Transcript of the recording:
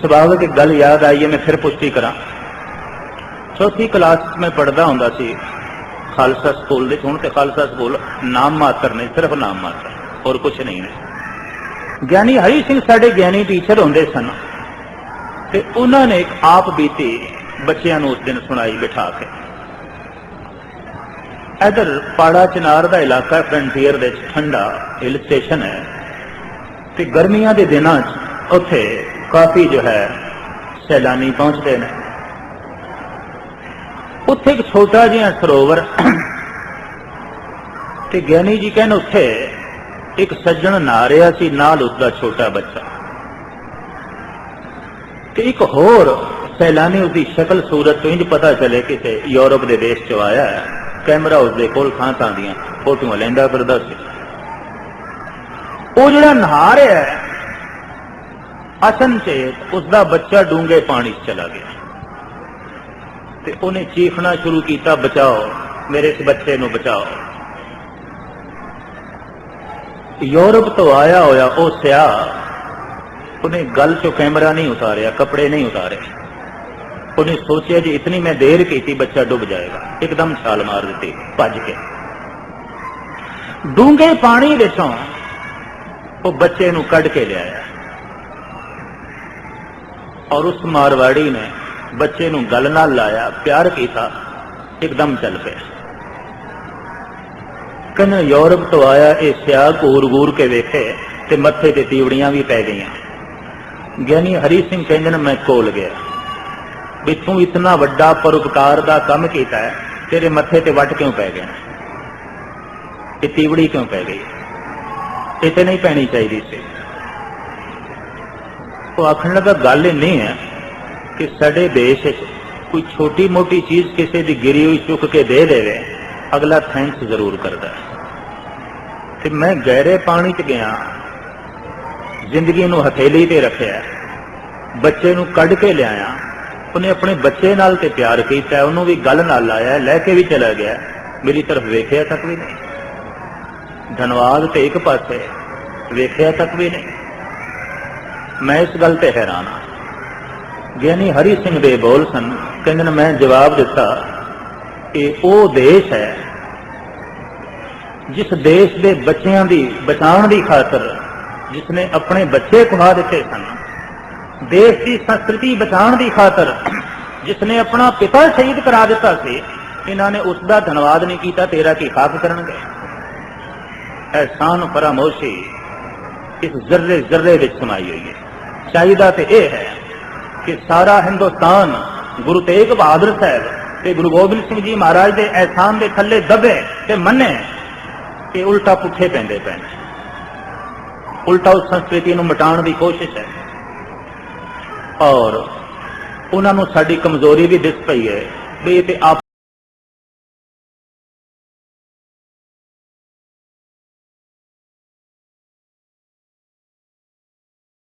ਸੁਭਾਵਿਕ ਇੱਕ ਗੱਲ ਯਾਦ ਆਈ ਹੈ, ਮੈਂ ਫਿਰ ਪੁਸ਼ਟੀ ਕਰਾਂ। ਚੌਥੀ ਕਲਾਸ 'ਚ ਮੈਂ ਪੜਦਾ ਹੁੰਦਾ ਸੀ, ਖਾਲਸਾ ਸਕੂਲ ਦੇ ਹੁਣ ਤੇ ਖਾਲਸਾ ਸਕੂਲ ਨਾਮ ਮਾਤਰ ਨੇ, ਸਿਰਫ ਨਾਮ ਮਾਤਰ, ਹੋਰ ਕੁਝ ਨਹੀਂ ਨੇ। ਗਿਆਨੀ ਹਰੀ ਸਿੰਘ ਸਾਡੇ ਗਿਆਨੀ ਟੀਚਰ ਹੁੰਦੇ ਸਨ ਤੇ ਉਹਨਾਂ ਨੇ ਇੱਕ ਆਪ ਬੀਤੀ ਬੱਚਿਆਂ ਨੂੰ ਉਸ ਦਿਨ ਸੁਣਾਈ ਬਿਠਾ ਕੇ। ਇਧਰ ਪਾੜਾ ਚਨਾਰ ਦਾ ਇਲਾਕਾ ਫਰੰਟੀਅਰ ਦੇ ਵਿੱਚ ਠੰਡਾ ਹਿਲ ਸਟੇਸ਼ਨ ਹੈ ਤੇ ਗਰਮੀਆਂ ਦੇ ਦਿਨਾਂ 'ਚ ਉੱਥੇ ਕਾਫੀ ਜੋ ਹੈ ਸੈਲਾਨੀ ਪਹੁੰਚਦੇ ਨੇ। ਉੱਥੇ ਇੱਕ ਛੋਟਾ ਜਿਹਾ ਸਰੋਵਰ ਤੇ ਗਿਆਨੀ ਜੀ ਕਹਿੰਦੇ ਉੱਥੇ ਇੱਕ ਸੱਜਣ ਨਹਾ ਰਿਹਾ ਸੀ, ਨਾਲ ਉਸਦਾ ਛੋਟਾ ਬੱਚਾ। ਤੇ ਇੱਕ ਹੋਰ ਸੈਲਾਨੀ ਉਸਦੀ ਸ਼ਕਲ ਸੂਰਤ ਤੋਂ ਇੰਜ ਪਤਾ ਚੱਲੇ ਕਿਸੇ ਯੂਰਪ ਦੇ ਦੇਸ਼ ਚੋਂ ਆਇਆ ਹੈ। ਕੈਮਰਾ ਉਸਦੇ ਕੋਲ ਥਾਂ ਥਾਂ ਦੀਆਂ, ਫੋਟੋਆਂ ਲੈਂਦਾ ਫਿਰਦਾ ਸੀ। ਉਹ ਜਿਹੜਾ ਨਹਾ ਰਿਹਾ ਹੈ ਅਚਨਚੇਤ ਉਸਦਾ ਬੱਚਾ ਡੂੰਘੇ ਪਾਣੀ 'ਚ ਚਲਾ ਗਿਆ ਤੇ ਉਹਨੇ ਚੀਖਣਾ ਸ਼ੁਰੂ ਕੀਤਾ ਬਚਾਓ ਮੇਰੇ ਇਸ ਬੱਚੇ ਨੂੰ ਬਚਾਓ ਯੂਰਪ ਤੋਂ ਆਇਆ ਹੋਇਆ ਉਹ ਸਿਆਹ ਉਹਨੇ ਗੱਲ ਚੋਂ ਕੈਮਰਾ ਨਹੀਂ ਉਤਾਰਿਆ ਕੱਪੜੇ ਨਹੀਂ ਉਤਾਰੇ ਉਹਨੇ ਸੋਚਿਆ ਜੀ ਇਤਨੀ ਮੈਂ ਦੇਰ ਕੀਤੀ ਬੱਚਾ ਡੁੱਬ ਜਾਏਗਾ ਇੱਕਦਮ ਛਾਲ ਮਾਰ ਦਿੱਤੀ ਭੱਜ ਕੇ ਡੂੰਘੇ ਪਾਣੀ ਵਿੱਚੋਂ ਉਹ ਬੱਚੇ ਨੂੰ ਕੱਢ ਕੇ ਲਿਆਇਆ ਔਰ ਉਸ ਮਾਰਵਾੜੀ ਨੇ ਬੱਚੇ ਨੂੰ ਗਲ ਨਾਲ ਲਾਇਆ, ਪਿਆਰ ਕੀਤਾ, ਇੱਕਦਮ ਚੱਲ ਪਿਆ। ਕਹਿੰਦਾ ਯੂਰਪ ਤੋਂ ਆਇਆ ਇਹ ਸਿਆਹ ਘੂਰ ਘੂਰ ਕੇ ਵੇਖੇ ਤੇ ਮੱਥੇ ਤੇ ਤੀਵੜੀਆਂ ਵੀ ਪੈ ਗਈਆਂ। ਗਿਆਨੀ ਹਰੀ ਸਿੰਘ ਕਹਿੰਦੇ ਨੇ, ਮੈਂ ਕੋਲ ਗਿਆ। ਵੀ ਤੂੰ ਇਤਨਾ ਵੱਡਾ ਪਰਉਪਕਾਰ ਦਾ ਕੰਮ ਕੀਤਾ ਹੈ, ਤੇਰੇ ਮੱਥੇ ਤੇ ਵੱਟ ਕਿਉਂ ਪੈ ਗਿਆ? ਇਹ ਤੀਵੜੀ ਕਿਉਂ ਪੈ ਗਈ? ਇਹ ਤੇ ਨਹੀਂ ਪੈਣੀ ਚਾਹੀਦੀ ਸੀ। ਉਹ ਆਖਣ ਲੱਗਾ ਗੱਲ ਇਹ ਨਹੀਂ ਹੈ ਕਿ ਸਾਡੇ ਦੇਸ਼ ਵਿੱਚ ਕੋਈ ਛੋਟੀ ਮੋਟੀ ਚੀਜ਼ ਕਿਸੇ ਦੀ ਗਿਰੀ ਹੋਈ ਚੁੱਕ ਕੇ ਦੇ ਦੇਵੇ ਅਗਲਾ ਥੈਂਕਸ ਜ਼ਰੂਰ ਕਰਦਾ ਤੇ ਮੈਂ ਗਹਿਰੇ ਪਾਣੀ 'ਚ ਗਿਆ ਜ਼ਿੰਦਗੀ ਨੂੰ ਹਥੇਲੀ ਤੇ ਰੱਖਿਆ ਬੱਚੇ ਨੂੰ ਕੱਢ ਕੇ ਲਿਆਇਆ ਉਹਨੇ ਆਪਣੇ ਬੱਚੇ ਨਾਲ ਤੇ ਪਿਆਰ ਕੀਤਾ ਉਹਨੂੰ ਵੀ ਗੱਲ ਨਾਲ ਲਾਇਆ ਲੈ ਕੇ ਵੀ ਚਲਾ ਗਿਆ ਮੇਰੀ ਤਰਫ ਵੇਖਿਆ ਤੱਕ ਵੀ ਨਹੀਂ ਧੰਨਵਾਦ ਤੇ ਇੱਕ ਪਾਸੇ ਵੇਖਿਆ ਤੱਕ ਵੀ ਨਹੀਂ ਮੈਂ ਇਸ ਗੱਲ ਤੇ ਹੈਰਾਨ ਹਾਂ। ਗਿਆਨੀ ਹਰੀ ਸਿੰਘ ਦੇ ਬੋਲ ਸਨ। ਕਹਿੰਦੇ ਨੇ, ਮੈਂ ਜਵਾਬ ਦਿੱਤਾ ਕਿ ਉਹ ਦੇਸ਼ ਹੈ ਜਿਸ ਦੇਸ਼ ਦੇ ਬੱਚਿਆਂ ਦੀ ਬਚਾਉਣ ਦੀ ਖਾਤਰ ਜਿਸ ਨੇ ਆਪਣੇ ਬੱਚੇ ਖਵਾ ਦਿੱਤੇ ਸਨ। ਦੇਸ਼ ਦੀ ਸੰਸਕ੍ਰਿਤੀ ਬਚਾਉਣ ਦੀ ਖਾਤਰ ਜਿਸ ਨੇ ਆਪਣਾ ਪਿਤਾ ਸ਼ਹੀਦ ਕਰਾ ਦਿੱਤਾ ਸੀ, ਇਹਨਾਂ ਨੇ ਉਸ ਦਾ ਧੰਨਵਾਦ ਨਹੀਂ ਕੀਤਾ, ਤੇਰਾ ਕੀ ਖਾਕ ਕਰਨਗੇ? ਐਹਸਾਨ ਪਰਮੋਸ਼ੀ ਇਸ ਜ਼ਰਰੇ ਜ਼ਰਰੇ ਵਿੱਚ ਸਮਾਈ ਹੋਈ ਹੈ। ਚਾਹੀਦਾ ਤੇ ਇਹ ਹੈ ਕਿ ਸਾਰਾ ਹਿੰਦੁਸਤਾਨ ਗੁਰੂ ਤੇਗ ਬਹਾਦਰ ਸਾਹਿਬ ਤੇ ਗੁਰੂ ਗੋਬਿੰਦ ਸਿੰਘ ਜੀ ਮਹਾਰਾਜ ਦੇ ਅਹਿਸਾਨ ਦੇ ਥੱਲੇ ਦਬੇ ਤੇ ਮੰਨੇ ਕਿ ਉਲਟਾ ਪੁੱਠੇ ਪੈਂਦੇ ਪੈਣ ਉਲਟਾ ਉਸ ਸੰਸਕ੍ਰਿਤੀ ਨੂੰ ਮਿਟਾਉਣ ਦੀ ਕੋਸ਼ਿਸ਼ ਹੈ। ਔਰ ਉਹਨਾਂ ਨੂੰ ਸਾਡੀ ਕਮਜ਼ੋਰੀ ਵੀ ਦਿਸ ਪਈ ਹੈ ਵੀ ਇਹ ਤੇ ਆਪ